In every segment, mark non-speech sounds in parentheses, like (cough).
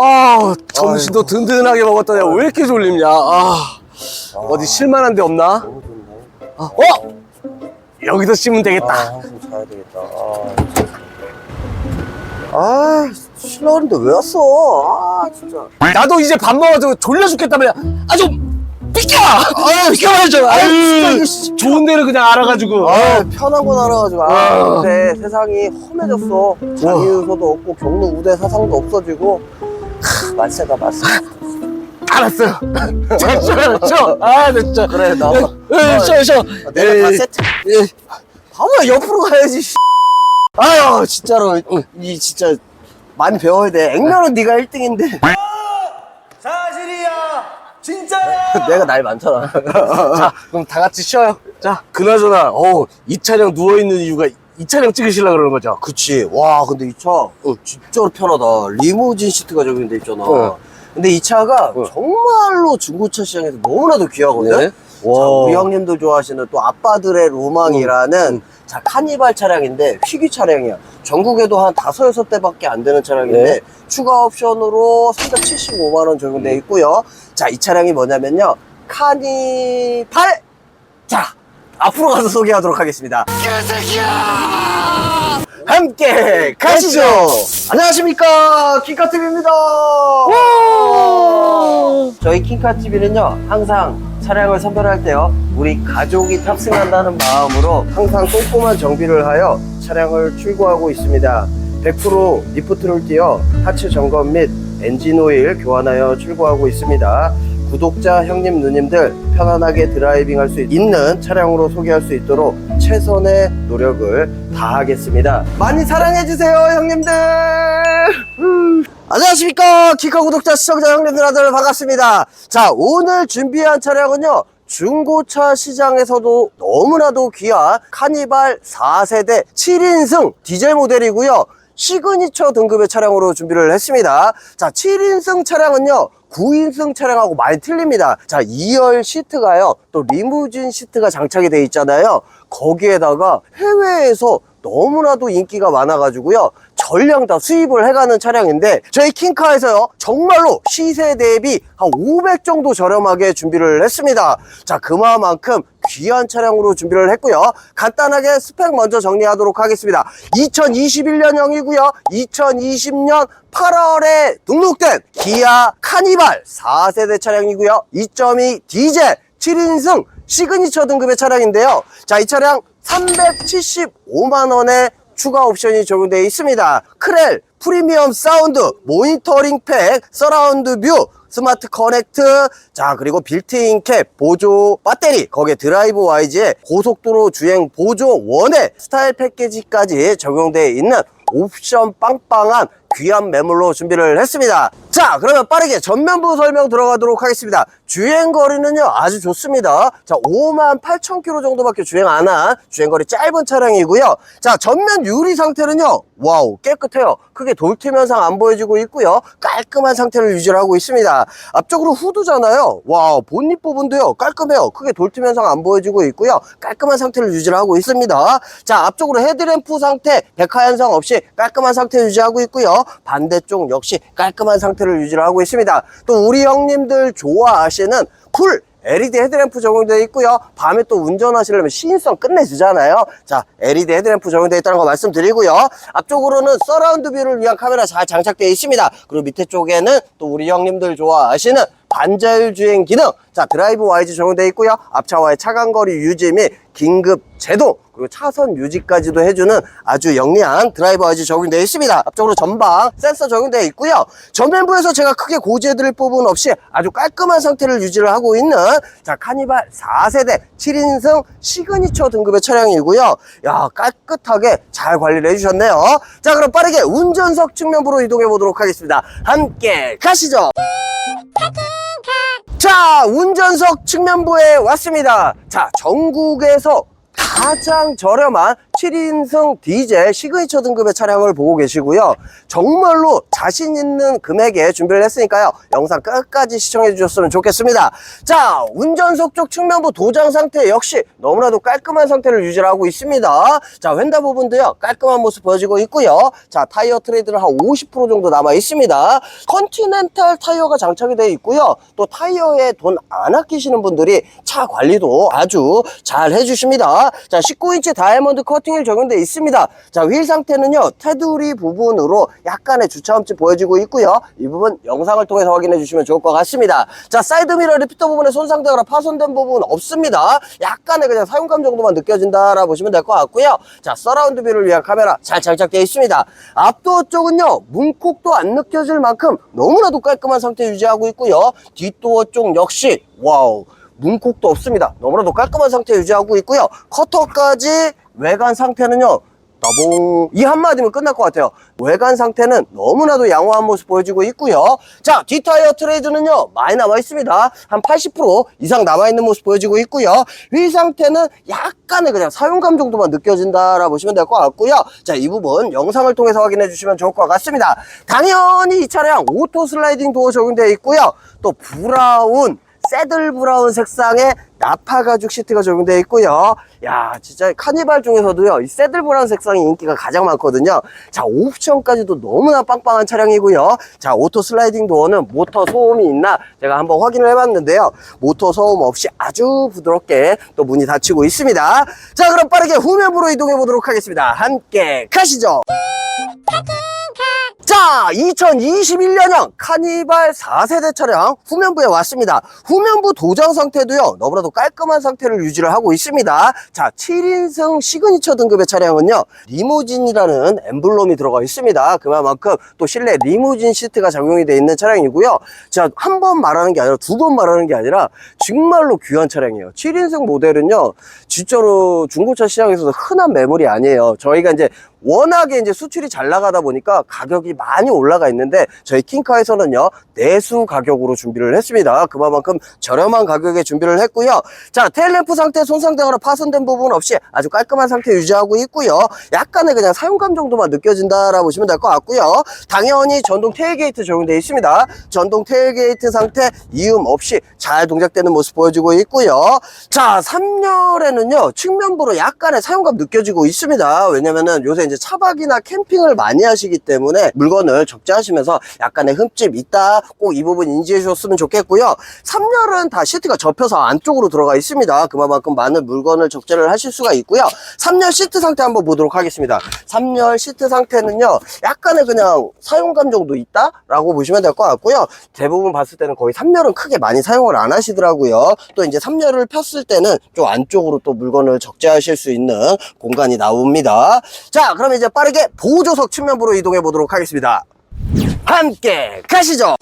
아, 점심도 든든하게 먹었더니 왜 이렇게 졸립냐? 아, 어디 실만한 데 없나? 너무 좋네. 아, 어? 여기서 아, 되겠다. 한숨 자야 되겠다. 아, 아 신나는데 왜 왔어? 아, 진짜. 나도 이제 밥 먹어서 졸려 죽겠다며. 아, 좀 비켜! 아, 비켜봐야죠. 진짜 아유, 이거 씨. 좋은 데를 그냥 알아가지고. 아, 편한 건 알아가지고. 아, 아. 근데 세상이 험해졌어. 장유소도 없고, 경로 우대 사상도 없어지고. 크, 맛세다, 맛세. 알았어요. 자, 쉬어, 쉬어. (laughs) 아, 나 진짜. 그래, 나. 예, 쉬어, 쉬어. 내가 다 에이, 세트. 예. 봐봐, 옆으로 가야지. 씨. 아유, 진짜로. 이 진짜 많이 배워야 돼. 액면은 네가 1등인데. 사실이야 진짜야 (laughs) 내가 나이 많잖아. (laughs) 자, 그럼 다 같이 쉬어요. 자, 그나저나, 어, 이 차량 누워있는 이유가 이 차량 찍으시려고 그러는 거죠? 그치. 와, 근데 이 차, 어, 진짜로 편하다. 리무진 시트가 저기 돼 있잖아. 어. 근데 이 차가 어. 정말로 중고차 시장에서 너무나도 귀하거든? 네. 자, 와. 우리 형님들 좋아하시는 또 아빠들의 로망이라는 음. 자, 카니발 차량인데 희귀 차량이야. 전국에도 한 다섯, 여섯 대밖에 안 되는 차량인데 네. 추가 옵션으로 375만 원 적용돼 있고요. 자, 이 차량이 뭐냐면요. 카니발! 자, 앞으로 가서 소개하도록 하겠습니다. 함께 가시죠. 안녕하십니까 킹카TV입니다. 저희 킹카TV는요 항상 차량을 선별할 때요 우리 가족이 탑승한다는 마음으로 항상 꼼꼼한 정비를 하여 차량을 출고하고 있습니다. 100% 리프트를 띄어 하체 점검 및 엔진 오일 교환하여 출고하고 있습니다. 구독자 형님 누님들 편안하게 드라이빙 할 수 있는 차량으로 소개할 수 있도록 최선의 노력을 다하겠습니다. 많이 사랑해주세요, 형님들! 음. 안녕하십니까. 키카 구독자, 시청자 형님들 아들 반갑습니다. 자, 오늘 준비한 차량은요. 중고차 시장에서도 너무나도 귀한 카니발 4세대 7인승 디젤 모델이고요. 시그니처 등급의 차량으로 준비를 했습니다. 자, 7인승 차량은요. 9인승 차량하고 많이 틀립니다. 자, 2열 시트가요. 또 리무진 시트가 장착이 돼 있잖아요. 거기에다가 해외에서 너무나도 인기가 많아가지고요. 전량 다 수입을 해가는 차량인데 저희 킹카에서요. 정말로 시세 대비 한 500 정도 저렴하게 준비를 했습니다. 자, 그만큼 귀한 차량으로 준비를 했고요. 간단하게 스펙 먼저 정리하도록 하겠습니다. 2021년형이고요. 2020년 8월에 등록된 기아 카니발 4세대 차량이고요. 2.2 디젤 7인승 시그니처 등급의 차량인데요. 자, 이 차량 375만원의 추가 옵션이 적용되어 있습니다. 크렐, 프리미엄 사운드, 모니터링 팩, 서라운드 뷰, 스마트 커넥트, 자, 그리고 빌트인 캡, 보조 배터리, 거기에 드라이브 와이즈에 고속도로 주행 보조 원의 스타일 패키지까지 적용되어 있는 옵션 빵빵한 귀한 매물로 준비를 했습니다. 자, 그러면 빠르게 전면부 설명 들어가도록 하겠습니다. 주행거리는요, 아주 좋습니다. 자, 5만 8천 킬로 정도밖에 주행 안 한 주행거리 짧은 차량이고요. 자, 전면 유리 상태는요, 와우, 깨끗해요. 크게 돌팀 현상 안 보여지고 있고요. 깔끔한 상태를 유지를 하고 있습니다. 앞쪽으로 후드잖아요. 와우, 본닛 부분도요, 깔끔해요. 크게 돌팀 현상 안 보여지고 있고요. 깔끔한 상태를 유지를 하고 있습니다. 자, 앞쪽으로 헤드램프 상태, 백화 현상 없이 깔끔한 상태 유지하고 있고요. 반대쪽 역시 깔끔한 상태를 유지를 하고 있습니다. 또 우리 형님들 좋아하시는 풀 LED 헤드램프 적용되어 있고요. 밤에 또 운전하시려면 시인성 끝내주잖아요. 자, LED 헤드램프 적용되어 있다는 거 말씀드리고요. 앞쪽으로는 서라운드 뷰를 위한 카메라 잘 장착되어 있습니다. 그리고 밑에 쪽에는 또 우리 형님들 좋아하시는 반자율 주행 기능, 자 드라이브 와이즈 적용되어 있고요. 앞차와의 차간거리 유지 및 긴급 제동, 그리고 차선 유지까지도 해주는 아주 영리한 드라이브 와이즈 적용되어 있습니다. 앞쪽으로 전방 센서 적용되어 있고요. 전면부에서 제가 크게 고지해드릴 부분 없이 아주 깔끔한 상태를 유지를 하고 있는 자 카니발 4세대 7인승 시그니처 등급의 차량이고요. 야 깨끗하게 잘 관리를 해주셨네요. 자 그럼 빠르게 운전석 측면부로 이동해 보도록 하겠습니다. 함께 가시죠. 자, 운전석 측면부에 왔습니다. 자, 전국에서 가장 저렴한 7인승 디젤 시그니처 등급의 차량을 보고 계시고요. 정말로 자신 있는 금액에 준비를 했으니까요. 영상 끝까지 시청해 주셨으면 좋겠습니다. 자, 운전석 쪽 측면부 도장 상태 역시 너무나도 깔끔한 상태를 유지하고 있습니다. 자, 휀다 부분도요. 깔끔한 모습 보여지고 있고요. 자, 타이어 트레이드는 한 50% 정도 남아 있습니다. 컨티넨탈 타이어가 장착이 되어 있고요. 또 타이어에 돈 안 아끼시는 분들이 차 관리도 아주 잘 해주십니다. 자, 19인치 다이아몬드 커팅이 적용되어 있습니다. 자, 휠 상태는요, 테두리 부분으로 약간의 주차음집 보여지고 있고요. 이 부분 영상을 통해서 확인해 주시면 좋을 것 같습니다. 자, 사이드 미러 리피터 부분에 손상되거나 파손된 부분 없습니다. 약간의 그냥 사용감 정도만 느껴진다라 보시면 될 것 같고요. 자, 서라운드 뷰를 위한 카메라 잘 장착되어 있습니다. 앞도어 쪽은요, 문콕도 안 느껴질 만큼 너무나도 깔끔한 상태 유지하고 있고요. 뒷도어 쪽 역시, 와우. 문콕도 없습니다. 너무나도 깔끔한 상태 유지하고 있고요. 커터까지 외관 상태는요. 나봉 이 한마디면 끝날 것 같아요 외관 상태는 너무나도 양호한 모습 보여지고 있고요 자 뒷타이어 트레이드는요 많이 남아 있습니다 한 80% 이상 남아 있는 모습 보여지고 있고요 휠 상태는 약간의 그냥 사용감 정도만 느껴진다라 보시면 될 것 같고요 자 이 부분 영상을 통해서 확인해 주시면 좋을 것 같습니다 당연히 이 차량 오토 슬라이딩 도어 적용되어 있고요 또 브라운 새들 브라운 색상의 나파 가죽 시트가 적용되어 있고요. 야, 진짜 카니발 중에서도요, 이 새들 브라운 색상이 인기가 가장 많거든요. 자, 옵션까지도 너무나 빵빵한 차량이고요. 자, 오토 슬라이딩 도어는 모터 소음이 있나 제가 한번 확인을 해봤는데요. 모터 소음 없이 아주 부드럽게 또 문이 닫히고 있습니다. 자, 그럼 빠르게 후면부로 이동해 보도록 하겠습니다. 함께 가시죠. 자, 2021년형 카니발 4세대 차량 후면부에 왔습니다. 후면부 도장 상태도요, 너무나도 깔끔한 상태를 유지를 하고 있습니다. 자, 7인승 시그니처 등급의 차량은요, 리무진이라는 엠블럼이 들어가 있습니다. 그만큼 또 실내 리무진 시트가 적용이 되어 있는 차량이고요. 자, 한 번 말하는 게 아니라 두 번 말하는 게 아니라 정말로 귀한 차량이에요. 7인승 모델은요, 진짜로 중고차 시장에서도 흔한 매물이 아니에요. 저희가 이제 워낙에 이제 수출이 잘 나가다 보니까 가격이 많이 올라가 있는데 저희 킹카에서는요 내수 가격으로 준비를 했습니다. 그만큼 저렴한 가격에 준비를 했고요. 자 테일램프 상태 손상되거나 파손된 부분 없이 아주 깔끔한 상태 유지하고 있고요. 약간의 그냥 사용감 정도만 느껴진다라고 보시면 될 것 같고요. 당연히 전동 테일게이트 적용되어 있습니다. 전동 테일게이트 상태 이음 없이 잘 동작되는 모습 보여지고 있고요. 자 3열에는요 측면부로 약간의 사용감 느껴지고 있습니다. 왜냐면은 요새 이제 차박이나 캠핑을 많이 하시기 때문에 물건을 적재하시면서 약간의 흠집 있다 꼭 이 부분 인지해 주셨으면 좋겠고요. 3열은 다 시트가 접혀서 안쪽으로 들어가 있습니다. 그만큼 많은 물건을 적재를 하실 수가 있고요. 3열 시트 상태 한번 보도록 하겠습니다. 3열 시트 상태는요 약간의 그냥 사용감 정도 있다 라고 보시면 될 것 같고요. 대부분 봤을 때는 거의 3열은 크게 많이 사용을 안 하시더라고요. 또 이제 3열을 폈을 때는 좀 안쪽으로 또 물건을 적재하실 수 있는 공간이 나옵니다. 자 그럼 이제 빠르게 보조석 측면부로 이동해 보도록 하겠습니다. 함께 가시죠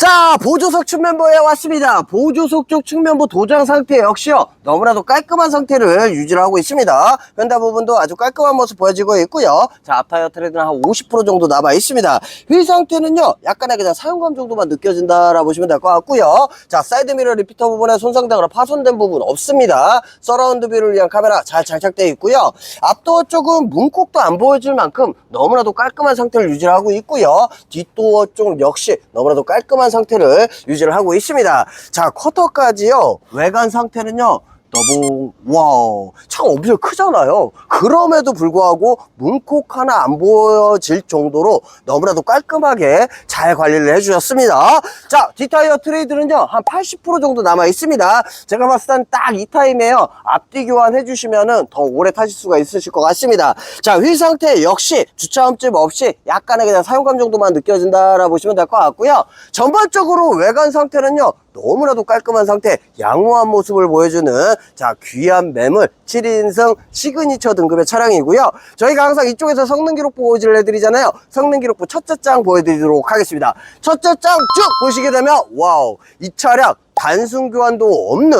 자 보조석 측면부에 왔습니다. 보조석 쪽 측면부 도장 상태 역시요. 너무나도 깔끔한 상태를 유지를 하고 있습니다. 현다 부분도 아주 깔끔한 모습 보여지고 있고요. 자 앞타이어 트레드는 한 50% 정도 남아 있습니다. 휠 상태는요 약간의 그냥 사용감 정도만 느껴진다라고 보시면 될 것 같고요. 자 사이드 미러 리피터 부분에 손상되거나 파손된 부분 없습니다. 서라운드 뷰를 위한 카메라 잘 장착되어 있고요. 앞도어 쪽은 문콕도 안 보여질 만큼 너무나도 깔끔한 상태를 유지를 하고 있고요. 뒷도어 쪽 역시 너무나도 깔끔한 상태를 유지를 하고 있습니다. 자 커터까지요. 외관 상태는요 너무 와우. 차가 엄청 크잖아요. 그럼에도 불구하고 문콕 하나 안 보여질 정도로 너무나도 깔끔하게 잘 관리를 해주셨습니다. 자 뒷타이어 트레이드는요 한 80% 정도 남아 있습니다. 제가 봤을 땐 딱 이 타임에요. 앞뒤 교환 해 주시면은 더 오래 타실 수가 있으실 것 같습니다. 자 휠 상태 역시 주차음집 없이 약간의 그냥 사용감 정도만 느껴진다라 보시면 될 것 같고요. 전반적으로 외관 상태는요 너무나도 깔끔한 상태 양호한 모습을 보여주는 자 귀한 매물 7인승 시그니처 등급의 차량이고요. 저희가 항상 이쪽에서 성능 기록 보호지를 해드리잖아요. 성능 기록부 첫째 장 보여드리도록 하겠습니다. 첫째 장 쭉 보시게 되면 와우 이 차량 단순 교환도 없는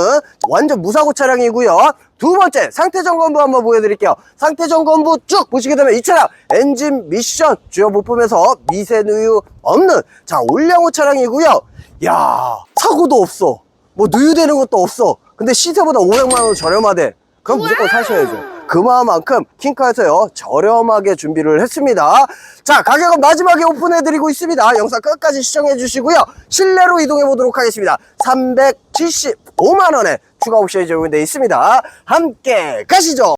완전 무사고 차량이고요. 두 번째 상태 점검부 한번 보여드릴게요. 상태 점검부 쭉 보시게 되면 이 차량 엔진 미션 주요 부품에서 미세 누유 없는 자 올량호 차량이고요. 야 사고도 없어. 뭐 누유되는 것도 없어. 근데 시세보다 500만 원 저렴하대. 그럼 무조건 사셔야죠. 그만큼 킹카에서요 저렴하게 준비를 했습니다. 자 가격은 마지막에 오픈해드리고 있습니다. 영상 끝까지 시청해 주시고요. 실내로 이동해 보도록 하겠습니다. 375만 원에 추가 옵션이 적용되어 있습니다. 함께 가시죠.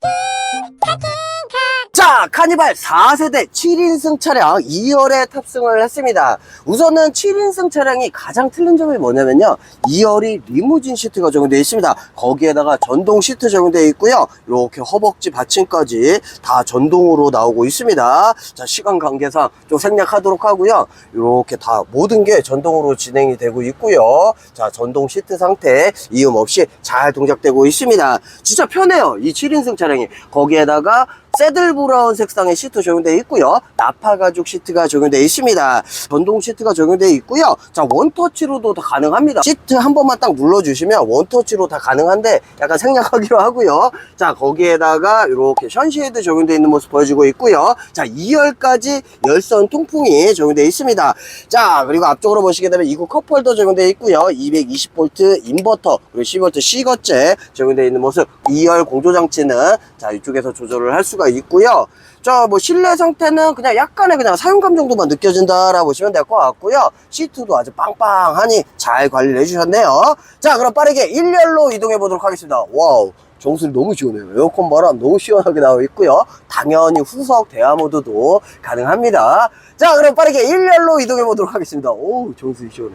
자, 카니발 4세대 7인승 차량 2열에 탑승을 했습니다. 우선은 7인승 차량이 가장 틀린 점이 뭐냐면요. 2열이 리무진 시트가 적용되어 있습니다. 거기에다가 전동 시트 적용되어 있고요. 이렇게 허벅지 받침까지 다 전동으로 나오고 있습니다. 자, 시간 관계상 좀 생략하도록 하고요. 이렇게 다 모든 게 전동으로 진행이 되고 있고요. 자, 전동 시트 상태 이음 없이 잘 동작되고 있습니다. 진짜 편해요. 이 7인승 차량이. 거기에다가 새들 브라운 색상의 시트 적용되어 있고요. 나파 가죽 시트가 적용되어 있습니다. 전동 시트가 적용되어 있고요. 자, 원터치로도 다 가능합니다. 시트 한 번만 딱 눌러주시면 원터치로 다 가능한데 약간 생략하기로 하고요. 자, 거기에다가 이렇게 션쉐이드 적용되어 있는 모습 보여주고 있고요. 자, 2열까지 열선 통풍이 적용되어 있습니다. 자, 그리고 앞쪽으로 보시게 되면 이거 컵홀더 적용되어 있고요. 220V 인버터 그리고 10V C거째 적용되어 있는 모습. 2열 공조장치는 자, 이쪽에서 조절을 할 수가 있고요. 자, 뭐 실내 상태는 그냥 약간의 그냥 사용감 정도만 느껴진다라고 보시면 될 것 같고요. 시트도 아주 빵빵하니 잘 관리를 해주셨네요. 자, 그럼 빠르게 1열로 이동해 보도록 하겠습니다. 와우. 정수리 너무 시원해요. 에어컨 바람 너무 시원하게 나와 있고요. 당연히 후석 대화 모드도 가능합니다. 자, 그럼 빠르게 1열로 이동해 보도록 하겠습니다. 오, 정수리 시원해.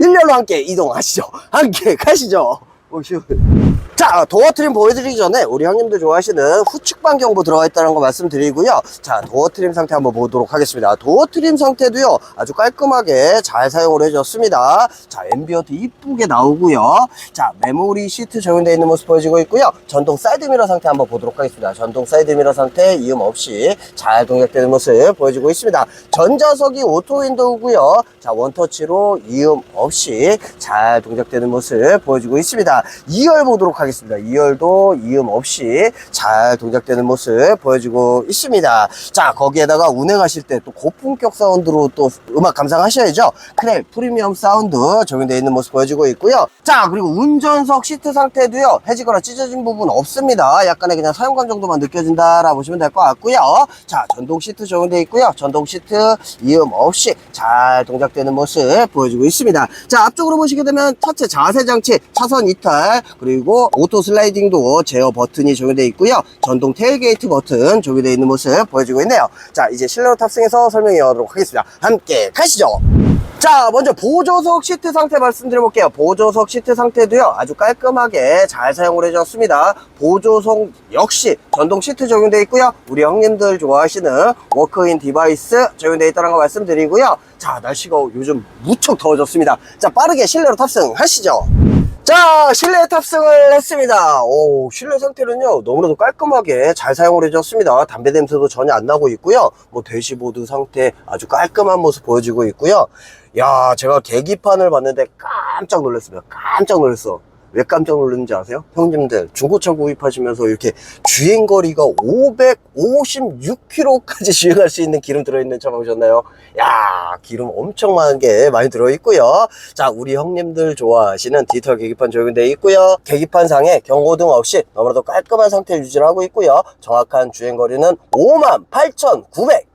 1열로 함께 이동하시죠. 함께 가시죠. 오, 시원해. 자, 도어 트림 보여드리기 전에 우리 형님들 좋아하시는 후측방 경보 들어가 있다는 거 말씀드리고요. 자, 도어 트림 상태 한번 보도록 하겠습니다. 도어 트림 상태도요, 아주 깔끔하게 잘 사용을 해줬습니다. 자, 앰비어트 이쁘게 나오고요. 자, 메모리 시트 적용되어 있는 모습 보여지고 있고요. 전동 사이드미러 상태 한번 보도록 하겠습니다. 전동 사이드미러 상태 이음 없이 잘 동작되는 모습 보여지고 있습니다. 전자석이 오토 윈도우고요. 자, 원터치로 이음 없이 잘 동작되는 모습 보여지고 있습니다. 2열 보도록 하겠습니다. 2열도 이음 없이 잘 동작되는 모습 보여지고 있습니다. 자, 거기에다가 운행하실 때 또 고품격 사운드로 또 음악 감상하셔야죠. 크렐 프리미엄 사운드 적용되어 있는 모습 보여지고 있고요. 자, 그리고 운전석 시트 상태도요. 해지거나 찢어진 부분 없습니다. 약간의 그냥 사용감 정도만 느껴진다라고 보시면 될 것 같고요. 자, 전동 시트 적용되어 있고요. 전동 시트 이음 없이 잘 동작되는 모습 보여지고 있습니다. 자, 앞쪽으로 보시게 되면 차체 자세 장치, 차선 이탈, 그리고 오토 슬라이딩도 제어 버튼이 적용되어 있고요. 전동 테일게이트 버튼 적용되어 있는 모습 보여지고 있네요. 자, 이제 실내로 탑승해서 설명해 보도록 하겠습니다. 함께 가시죠. 자, 먼저 보조석 시트 상태 말씀드려볼게요. 보조석 시트 상태도요, 아주 깔끔하게 잘 사용을 해줬습니다. 보조석 역시 전동 시트 적용되어 있고요. 우리 형님들 좋아하시는 워크인 디바이스 적용되어 있다는 거 말씀드리고요. 자, 날씨가 요즘 무척 더워졌습니다. 자, 빠르게 실내로 탑승하시죠. 자, 실내 탑승을 했습니다. 오, 실내 상태는요, 너무나도 깔끔하게 잘 사용을 해줬습니다. 담배 냄새도 전혀 안 나고 있고요. 뭐, 대시보드 상태 아주 깔끔한 모습 보여지고 있고요. 야, 제가 계기판을 봤는데 깜짝 놀랐습니다. 깜짝 놀랐어. 왜 깜짝 놀랐는지 아세요? 형님들, 중고차 구입하시면서 이렇게 주행거리가 556km까지 (laughs) 주행할 수 있는 기름 들어있는 차 보셨나요? 야, 기름 엄청 많은 게 많이 들어있고요. 자, 우리 형님들 좋아하시는 디지털 계기판 적용되어 있고요. 계기판 상에 경고등 없이 너무나도 깔끔한 상태 유지를 하고 있고요. 정확한 주행거리는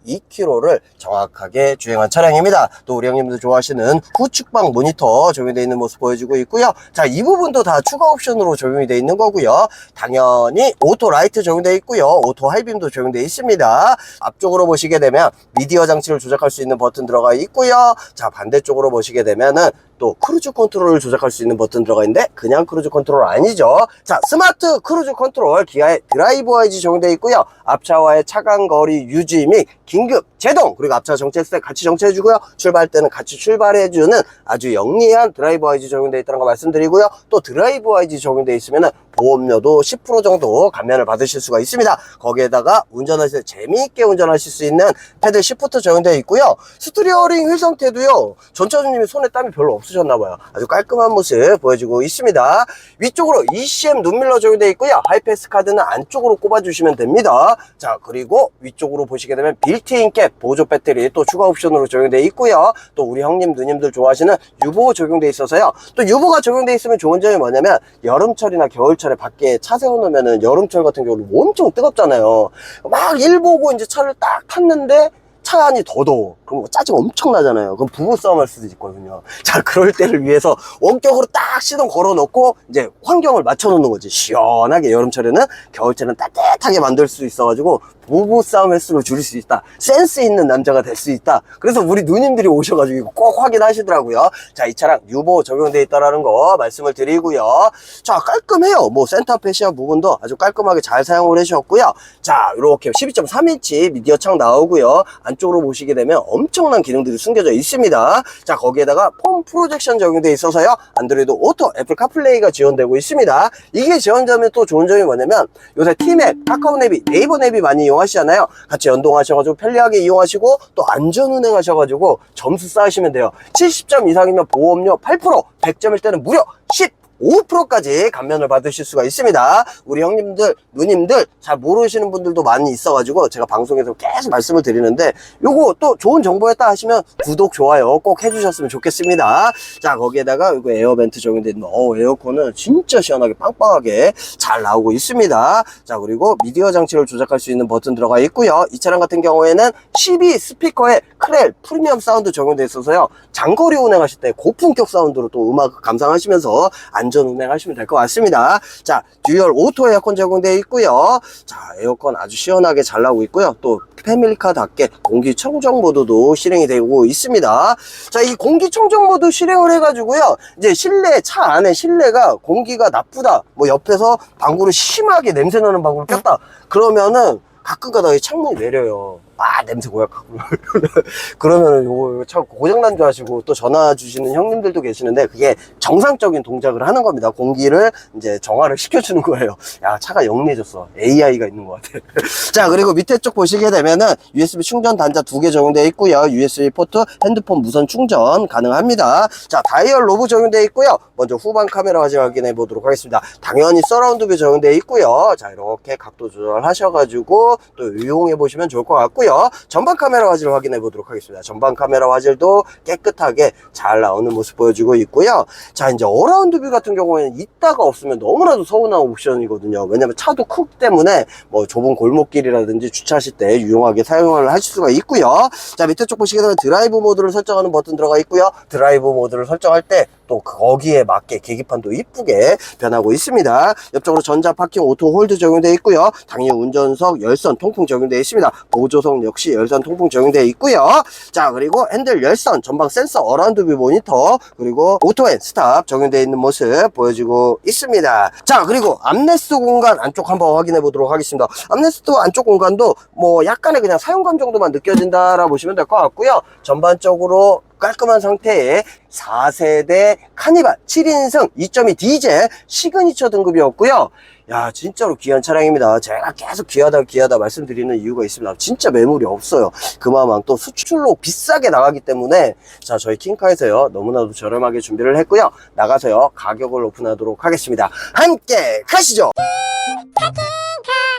58,902km를 정확하게 주행한 차량입니다. 또 우리 형님들 좋아하시는 후측방 모니터 적용되어 있는 모습 보여주고 있고요. 자, 이 부분도 다 추가 옵션으로 적용이 되어 있는 거고요. 당연히 오토 라이트 적용되어 있고요. 오토 하이빔도 적용되어 있습니다. 앞쪽으로 보시게 되면 미디어 장치를 조작할 수 있는 버튼 들어가 있고요. 자, 반대쪽으로 보시게 되면은 또 크루즈 컨트롤을 조작할 수 있는 버튼 들어가 있는데 그냥 크루즈 컨트롤 아니죠. 자, 스마트 크루즈 컨트롤 기아의 드라이브 와이즈 적용되어 있고요. 앞차와의 차간 거리 유지 및 긴급 제동 그리고 앞차 정체세 같이 정체해 주고요. 출발 때는 같이 출발해 주는 아주 영리한 드라이브 와이즈 적용되어 있다는 거 말씀드리고요. 또 드라이브 와이즈 적용되어 있으면은 보험료도 10% 정도 감면을 받으실 수가 있습니다. 거기에다가 운전하실 때 재미있게 운전하실 수 있는 패드 시프트 적용되어 있고요. 스티어링 휠 상태도요. 전차주님이 손에 땀이 별로 없 으셨나봐요. 아주 깔끔한 모습 보여주고 있습니다. 위쪽으로 ECM 눈밀러 적용되어 있고요. 하이패스 카드는 안쪽으로 꼽아주시면 됩니다. 자, 그리고 위쪽으로 보시게 되면 빌 빌트인 캡 보조 배터리 또 추가 옵션으로 적용되어 있고요. 또 우리 형님 누님들 좋아하시는 유보 적용돼 있어서요. 또 유보가 적용돼 있으면 좋은 점이 뭐냐면 여름철이나 겨울철에 밖에 차 세워놓으면은 여름철 같은 경우는 엄청 뜨겁잖아요. 막 일 보고 이제 차를 딱 탔는데 차 안이 더 더워. 그럼 짜증 엄청 나잖아요. 그럼 부부싸움 할 수도 있거든요. (laughs) 자, 그럴 때를 위해서 원격으로 딱 시동 걸어 놓고 이제 환경을 맞춰 놓는 거지. 시원하게 여름철에는 겨울철에는 따뜻하게 만들 수 있어가지고 부부싸움 횟수를 줄일 수 있다. 센스 있는 남자가 될 수 있다. 그래서 우리 누님들이 오셔가지고 꼭 확인하시더라고요. 자, 이 차량 유보 적용돼 있다라는 거 말씀을 드리고요. 자, 깔끔해요. 뭐 센터페 시야 부분도 아주 깔끔하게 잘 사용을 해주셨고요. 자, 이렇게 12.3인치 미디어 창 나오고요. 안쪽으로 보시게 되면 엄청난 기능들이 숨겨져 있습니다. 자, 거기에다가 폼 프로젝션 적용돼 있어서요. 안드로이드 오토, 애플 카플레이가 지원되고 있습니다. 이게 지원되면 또 좋은 점이 뭐냐면 요새 티맵, 카카오 내비, 네이버 내비 많이 이용 하시잖아요. 같이 연동하셔가지고 편리하게 이용하시고 또 안전 운행 하셔가지고 점수 쌓으시면 돼요. 70점 이상이면 보험료 8%, 100점일 때는 무려 10 5%까지 감면을 받으실 수가 있습니다. 우리 형님들, 누님들 잘 모르시는 분들도 많이 있어가지고 제가 방송에서 계속 말씀을 드리는데 요거 또 좋은 정보였다 하시면 구독, 좋아요 꼭 해주셨으면 좋겠습니다. 자, 거기에다가 이거 에어벤트 적용된 어, 에어컨은 진짜 시원하게 빵빵하게 잘 나오고 있습니다. 자, 그리고 미디어 장치를 조작할 수 있는 버튼 들어가 있고요. 이 차량 같은 경우에는 12 스피커에 크렐 프리미엄 사운드 적용돼 있어서요. 장거리 운행하실 때 고품격 사운드로 또 음악 감상하시면서 안전 운행하시면 될 것 같습니다. 자, 듀얼 오토 에어컨 적용되어 있고요. 자, 에어컨 아주 시원하게 잘 나오고 있고요. 또 패밀리카답게 공기청정 모드도 실행이 되고 있습니다. 자, 이 공기청정 모드 실행을 해가지고요. 이제 실내, 차 안에 실내가 공기가 나쁘다. 뭐 옆에서 방구를 심하게 냄새나는 방구를 꼈다. 그러면은 가끔 가다가 이 창문이 내려요. 아, 냄새 고약하고. (laughs) 그러면은 요거 차 고장난 줄 아시고 또 전화 주시는 형님들도 계시는데 그게 정상적인 동작을 하는 겁니다. 공기를 이제 정화를 시켜주는 거예요. 야, 차가 영리해졌어. AI가 있는 것 같아. (laughs) 자, 그리고 밑에 쪽 보시게 되면은 USB 충전 단자 두 개 적용되어 있고요. USB 포트 핸드폰 무선 충전 가능합니다. 자, 다이얼 로브 적용되어 있고요. 먼저 후방 카메라 화질 확인해 보도록 하겠습니다. 당연히 서라운드 뷰 적용되어 있고요. 자, 이렇게 각도 조절하셔가지고 또 이용해 보시면 좋을 것 같고요. 전방 카메라 화질 확인해 보도록 하겠습니다. 전방 카메라 화질도 깨끗하게 잘 나오는 모습 보여주고 있고요. 자, 이제 어라운드 뷰 같은 경우에는 있다가 없으면 너무나도 서운한 옵션이거든요. 왜냐면 차도 크기 때문에 뭐 좁은 골목길이라든지 주차하실 때 유용하게 사용을 하실 수가 있고요. 자, 밑에 쪽 보시게 되면 드라이브 모드를 설정하는 버튼 들어가 있고요. 드라이브 모드를 설정할 때 또 거기에 맞게 계기판도 이쁘게 변하고 있습니다. 옆쪽으로 전자 파킹 오토 홀드 적용되어 있고요. 당연히 운전석 열선 통풍 적용되어 있습니다. 보조석 역시 열선 통풍 적용되어 있고요. 자, 그리고 핸들 열선, 전방 센서, 어라운드 뷰 모니터, 그리고 오토 앤 스탑 적용되어 있는 모습 보여주고 있습니다. 자, 그리고 암레스트 공간 안쪽 한번 확인해 보도록 하겠습니다. 암레스트 안쪽 공간도 뭐 약간의 그냥 사용감 정도만 느껴진다라 보시면 될 것 같고요. 전반적으로 깔끔한 상태의 4세대 카니발 7인승 2.2 디젤 시그니처 등급이었고요. 야 진짜로 귀한 차량입니다. 제가 계속 귀하다 귀하다 말씀드리는 이유가 있습니다. 진짜 매물이 없어요. 그만큼 또 수출로 비싸게 나가기 때문에 자 저희 킹카에서요 너무나도 저렴하게 준비를 했고요. 나가서요 가격을 오픈하도록 하겠습니다. 함께 가시죠.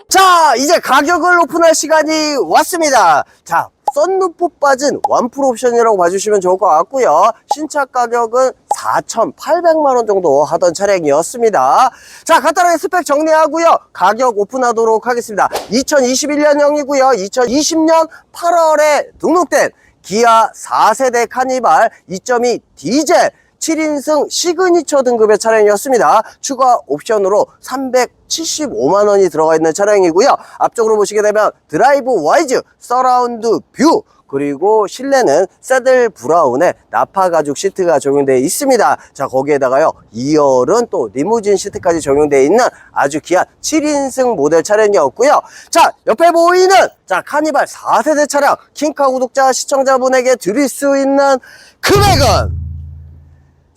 자 이제 가격을 오픈할 시간이 왔습니다. 자 썬루프 빠진 완풀 옵션이라고 봐주시면 좋을 것 같고요. 신차 가격은 4,800만원 정도 하던 차량이었습니다. 자, 간단하게 스펙 정리하고요. 가격 오픈하도록 하겠습니다. 2021년형이고요. 2020년 8월에 등록된 기아 4세대 카니발 2.2 디젤 7인승 시그니처 등급의 차량이었습니다. 추가 옵션으로 375만 원이 들어가 있는 차량이고요. 앞쪽으로 보시게 되면 드라이브 와이즈, 서라운드 뷰, 그리고 실내는 새들 브라운의 나파 가죽 시트가 적용되어 있습니다. 자, 거기에다가요, 2열은 또 리무진 시트까지 적용되어 있는 아주 귀한 7인승 모델 차량이었고요. 자, 옆에 보이는 자, 카니발 4세대 차량 킹카 구독자 시청자분에게 드릴 수 있는 금액은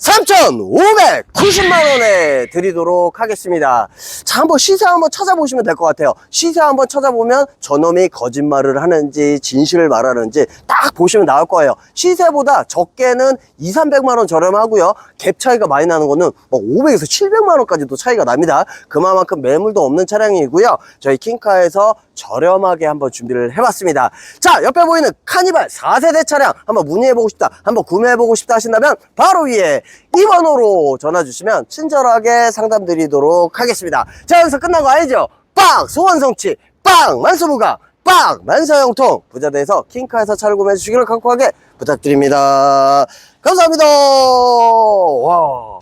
3,590만원에 드리도록 하겠습니다. 자, 한번 시세 한번 찾아보시면 될 것 같아요. 시세 한번 찾아보면 저놈이 거짓말을 하는지 진실을 말하는지 딱 보시면 나올 거예요. 시세보다 적게는 2, 300만원 저렴하고요. 갭 차이가 많이 나는 거는 뭐 500에서 700만원까지도 차이가 납니다. 그만큼 매물도 없는 차량이고요. 저희 킹카에서 저렴하게 한번 준비를 해봤습니다. 자, 옆에 보이는 카니발 4세대 차량 한번 문의해보고 싶다, 한번 구매해보고 싶다 하신다면 바로 위에 2번호로 전화 주시면 친절하게 상담 드리도록 하겠습니다. 자, 여기서 끝난 거 아니죠? 빵! 소원성취! 빵! 만수무가! 빵! 만사형통! 부자대에서 킹카에서 차를 구매해 주시기를 강력하게 부탁드립니다. 감사합니다. 와.